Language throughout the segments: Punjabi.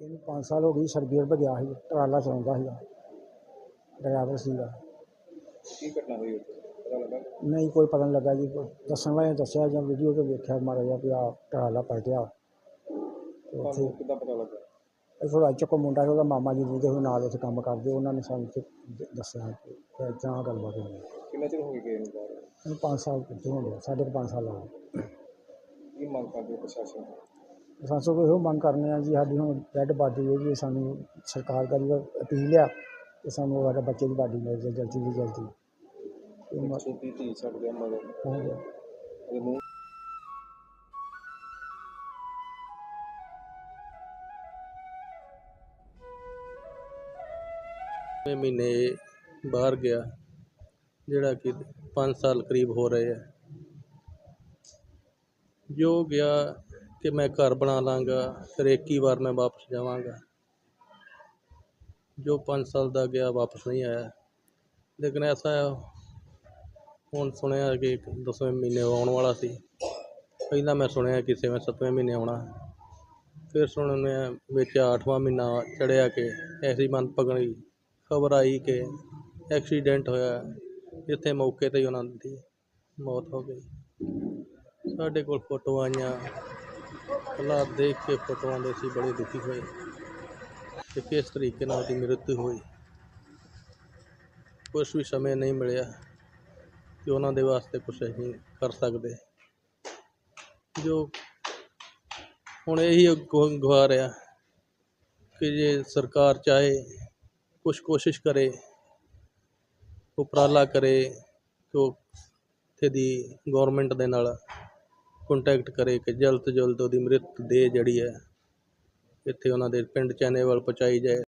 ਇਹਨੂੰ 5 ਸਾਲ ਹੋ ਗਏ ਸਰਬੀਅਰ ਭਜਿਆ ਸੀ ਟਰਾਲਾ ਚਲਾਉਂਦਾ ਸੀਗਾ ਡਰਾਈਵਰ ਸੀਗਾ। ਕੀ ਘਟਨਾ ਹੋਈ ਉੱਥੇ? ਪਤਾ ਲੱਗਾ? ਨਹੀਂ ਕੋਈ ਪਤਾ ਨਹੀਂ ਲੱਗਾ ਜੀ ਕੋਈ ਦੱਸਣ ਵਾਲੇ ਨੇ ਦੱਸਿਆ ਜਾਂ ਵੀਡੀਓ ਤੇ ਵੇਖਿਆ ਮਾੜਾ ਜਿਹਾ ਵੀ ਆ ਟਰਾਲਾ ਪਲਟਿਆ। ਤੇ ਉੱਥੇ ਤੁਹਾਨੂੰ ਕਿੱਦਾਂ ਪਤਾ ਲੱਗਾ? ਇਹ ਥੋੜਾ ਚੱਕੋ ਮੁੰਡਾ ਸੀ ਉਹਦਾ ਮਾਮਾ ਜੀ ਦੇ ਉਹ ਨਾਲ ਉੱਥੇ ਕੰਮ ਕਰਦੇ ਉਹਨਾਂ ਨੇ ਸਾਨੂੰ ਤੇ ਦ- ਦੱਸਿਆ ਕਿ ਜਾਂ ਗੱਲਬਾਤ ਹੋਈ। ਹੈ। ਕਿੰਨਾ ਚਿਰ ਹੋ ਗਿਆ ਗਏ ਨੂੰ ਬਾਹਰ? ਇਹਨੂੰ 5 ਸਾਲ ਕਿੱਥੇ ਹੋ ਗਏ ਸਾਢੇ ਕੁ ਪੰਜ ਸਾਲ ਹੋ ਗਏ। ਕੀ ਮੰਗ ਕਰਦੇ ਹੋ ਪ੍ਰਸ਼ਾਸਨ ਤੋਂ? ਸਾਨੂੰ ਕੋਈ ਇਹੋ ਮੰਗ ਕਰਨੇ ਆ ਜੀ ਸਾਡੀ ਹੁਣ ਡੈਡ ਬਾਡੀ ਹੈ ਜੀ ਸਾਨੂੰ ਸਰਕਾਰ ਦਾ ਵੀ ਅਪੀਲ ਆ ਕਿ ਸਾਨੂੰ ਸਾਡੇ ਬੱਚੇ ਦੀ ਬਾਡੀ ਮਿਲ ਜਾਏ ਜਲਦੀ ਤੋਂ ਜਲਦੀ। ਇਹ ਮ- ਛੋਟੀ ਧੀ ਛੱਡ ਗਿਆ ਮਗਰ? ਹੋ ਗਿਆ ਉਹਦੇ ਮੂੰਹ ਛੇ ਮਹੀਨੇ ਬਾਹਰ ਗਿਆ ਜਿਹੜਾ ਕਿ 5 ਸਾਲ ਕਰੀਬ ਹੋ ਰਹੇ ਹੈ ਜੋ ਗਿਆ ਕਿ ਮੈਂ ਘਰ ਬਣਾ ਲਾਂਗਾ, ਫਿਰ ਇੱਕ ਹੀ ਵਾਰ ਮੈਂ ਵਾਪਸ ਜਾਵਾਂਗਾ। ਜੋ 5 ਸਾਲ ਦਾ ਗਿਆ, ਵਾਪਸ ਨਹੀਂ ਆਇਆ। ਲੇਕਿਨ ਐਸਾ ਹੁਣ ਸੁਣਿਆ ਕਿ ਇੱਕ ਦਸਵੇਂ ਮਹੀਨੇ ਆਉਣ ਵਾਲਾ ਸੀ। ਪਹਿਲਾਂ ਮੈਂ ਸੁਣਿਆ ਕਿ ਛੇਵੇਂ, ਸੱਤਵੇਂ ਮਹੀਨੇ ਆਉਣਾ। ਫਿਰ ਸੁਣਿਆ ਵਿੱਚ ਅੱਠਵਾਂ ਮਹੀਨਾ ਚੜਿਆ ਕਿ ਐਸੀ ਮਨ ਪਗਣੀ ਖਬਰ ਆਈ ਕਿ ਐਕਸੀਡੈਂਟ ਹੋਇਆ, ਜਿੱਥੇ ਮੌਕੇ ਤੇ ਹੀ ਉਹਨਾਂ ਦੀ ਮੌਤ ਹੋ ਗਈ। ਸਾਡੇ ਕੋਲ ਫੋਟੋਆਂ ਆਈਆਂ। ਹਾਲਾਤ ਦੇਖ ਕੇ ਫੋਟੋਆਂ ਦੇ ਅਸੀਂ ਬੜੇ ਦੁਖੀ ਹੋਏ ਕਿ ਕਿਸ ਤਰੀਕੇ ਨਾਲ ਉਹਦੀ ਮ੍ਰਿਤੂ ਹੋਈ। ਕੁਛ ਵੀ ਸਮੇਂ ਨਹੀਂ ਮਿਲਿਆ ਕਿ ਉਹਨਾਂ ਦੇ ਵਾਸਤੇ ਕੁਛ ਅਸੀਂ ਕਰ ਸਕਦੇ। ਜੋ ਹੁਣ ਇਹੀ ਗੁ- ਗੁਹਾਰ ਆ ਕਿ ਜੇ ਸਰਕਾਰ ਚਾਹੇ, ਕੁਛ ਕੋਸ਼ਿਸ਼ ਕਰੇ, ਉਪਰਾਲਾ ਕਰੇ ਕਿ ਉਹ ਇੱਥੇ ਦੀ ਗੌਰਮੈਂਟ ਦੇ ਨਾਲ ਕੰਟੈਕਟ ਕਰੇ ਕਿ ਜਲਦ ਤੋਂ ਜਲਦ ਉਹਦੀ ਮ੍ਰਿਤ ਦੇਹ ਜਿਹੜੀ ਹੈ, ਇੱਥੇ ਉਹਨਾਂ ਦੇ ਪਿੰਡ ਚੈਨੇਵਲ ਪਹੁੰਚਾਈ ਜਾਏ।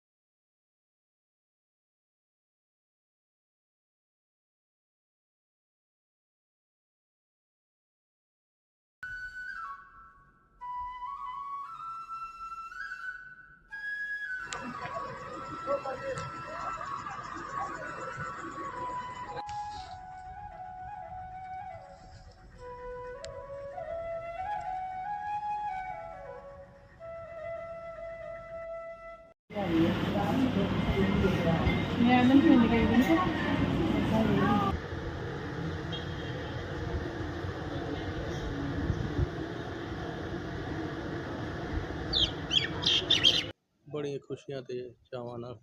ਮੈਂ ਉਹਨਾਂ ਨੂੰ ਗਈ ਸੀ ਬੜੀਆਂ ਖੁਸ਼ੀਆਂ ਤੇ ਚਾਵਾਂ ਨਾਲ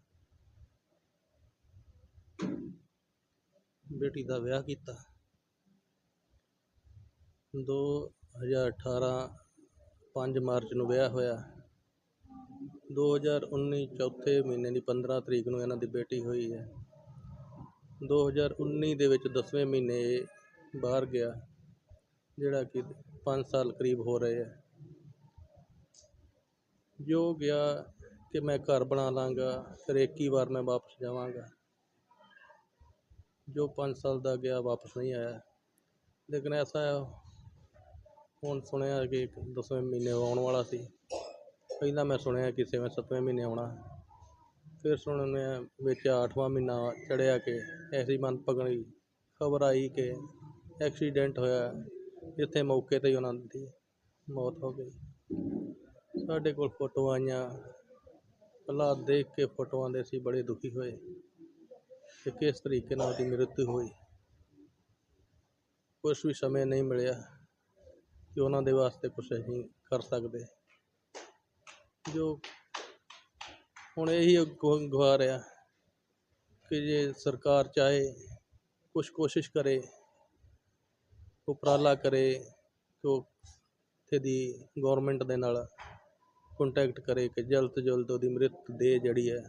ਬੇਟੀ ਦਾ ਵਿਆਹ ਕੀਤਾ। 2018 5 ਮਾਰਚ ਨੂੰ ਵਿਆਹ ਹੋਇਆ। 2019 ਚੌਥੇ ਮਹੀਨੇ ਦੀ 15 ਤਰੀਕ ਨੂੰ ਇਹਨਾਂ ਦੀ ਬੇਟੀ ਹੋਈ ਹੈ। 2019 ਦੇ ਵਿੱਚ 10ਵੇਂ ਮਹੀਨੇ ਇਹ ਬਾਹਰ ਗਿਆ ਜਿਹੜਾ ਕਿ ਪੰਜ ਸਾਲ ਕਰੀਬ ਹੋ ਰਹੇ ਹੈ। ਜੋ ਗਿਆ ਕਿ ਮੈਂ ਘਰ ਬਣਾ ਲਾਂਗਾ ਫਿਰ ਇੱਕ ਹੀ ਵਾਰ ਮੈਂ ਵਾਪਸ ਜਾਵਾਂਗਾ। ਜੋ 5 ਸਾਲ ਦਾ ਗਿਆ ਵਾਪਸ ਨਹੀਂ ਆਇਆ। ਲੇਕਿਨ ਐਸਾ ਹੈ, ਹੁਣ ਸੁਣਿਆ ਕਿ ਇੱਕ ਦਸਵੇਂ ਮਹੀਨੇ ਆਉਣ ਵਾਲਾ ਸੀ। ਪਹਿਲਾਂ ਮੈਂ ਸੁਣਿਆ ਕਿ ਛੇਵੇਂ ਸੱਤਵੇਂ ਮਹੀਨੇ ਆਉਣਾ। ਫਿਰ ਸੁਣਿਆ ਵਿੱਚ ਅੱਠਵਾਂ ਮਹੀਨਾ ਚੜ੍ਹਿਆ ਕਿ ਐਸੀ ਮਨ ਪਗਣੀ ਖਬਰ ਆਈ ਕਿ ਐਕਸੀਡੈਂਟ ਹੋਇਆ ਜਿੱਥੇ ਮੌਕੇ ਤੇ ਹੀ ਉਹਨਾਂ ਦੀ ਮੌਤ ਹੋ ਗਈ। ਸਾਡੇ ਕੋਲ ਫੋਟੋਆਂ ਆਈਆਂ। ਹਾਲਾਤ ਦੇਖ ਕੇ ਫੋਟੋਆਂ ਦੇ ਅਸੀਂ ਬੜੇ ਦੁਖੀ ਹੋਏ ਕਿ ਕਿਸ ਤਰੀਕੇ ਨਾਲ ਉਹਦੀ ਮ੍ਰਿਤੂ ਹੋਈ। ਕੁਛ ਵੀ ਸਮੇਂ ਨਹੀਂ ਮਿਲਿਆ ਕਿ ਉਹਨਾਂ ਦੇ ਵਾਸਤੇ ਕੁਛ ਅਸੀਂ ਕਰ ਸਕਦੇ। ਜੋ ਹੁਣ ਇਹੀ ਗੁ- ਗੁਹਾਰ ਆ ਕਿ ਜੇ ਸਰਕਾਰ ਚਾਹੇ, ਕੁਛ ਕੋਸ਼ਿਸ਼ ਕਰੇ, ਉਪਰਾਲਾ ਕਰੇ ਕਿ ਉਹ ਇੱਥੇ ਦੀ ਗੌਰਮੈਂਟ ਦੇ ਨਾਲ ਕੰਟੈਕਟ ਕਰੇ ਕਿ ਜਲਦ ਤੋਂ ਜਲਦ ਉਹਦੀ ਮ੍ਰਿਤ ਦੇਹ ਜਿਹੜੀ ਹੈ,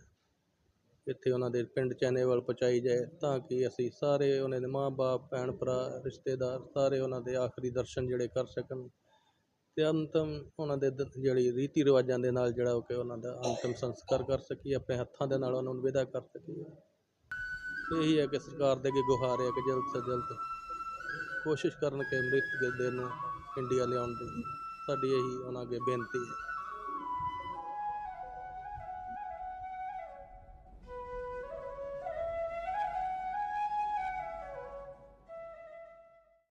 ਇੱਥੇ ਉਹਨਾਂ ਦੇ ਪਿੰਡ ਚੈਨੇਵਲ ਪਹੁੰਚਾਈ ਜਾਏ ਤਾਂ ਕਿ ਅਸੀਂ ਸਾਰੇ ਉਹਨਾਂ ਦੇ ਮਾਂ-ਬਾਪ ਭੈਣ ਭਰਾ ਰਿਸ਼ਤੇਦਾਰ ਸਾਰੇ ਉਹਨਾਂ ਦੇ ਆਖਰੀ ਦਰਸ਼ਨ ਜਿਹੜੇ ਕਰ ਸਕਣ। ਅਤੇ ਅੰਤਿਮ ਉਹਨਾਂ ਦੇ ਦ- ਜਿਹੜੀ ਰੀਤੀ ਰਿਵਾਜਾਂ ਦੇ ਨਾਲ ਜਿਹੜਾ ਉਹ ਕਿ ਉਹਨਾਂ ਦਾ ਅੰਤਿਮ ਸੰਸਕਾਰ ਕਰ ਸਕੀਏ, ਆਪਣੇ ਹੱਥਾਂ ਦੇ ਨਾਲ ਉਹਨਾਂ ਨੂੰ ਵਿਦਾ ਕਰ ਸਕੀਏ। ਇਹੀ ਹੈ ਕਿ ਸਰਕਾਰ ਦੇ ਅੱਗੇ ਗੁਹਾਰ ਹੈ ਕਿ ਜਲਦ ਤੋਂ ਜਲਦ ਕੋਸ਼ਿਸ਼ ਕਰਨ ਕਿ ਅੰਮ੍ਰਿਤ ਦੇ ਦੇਹ ਨੂੰ ਇੰਡੀਆ ਲਿਆਉਣ ਦੀ। ਸਾਡੀ ਇਹੀ ਉਹਨਾਂ ਅੱਗੇ ਬੇਨਤੀ ਹੈ।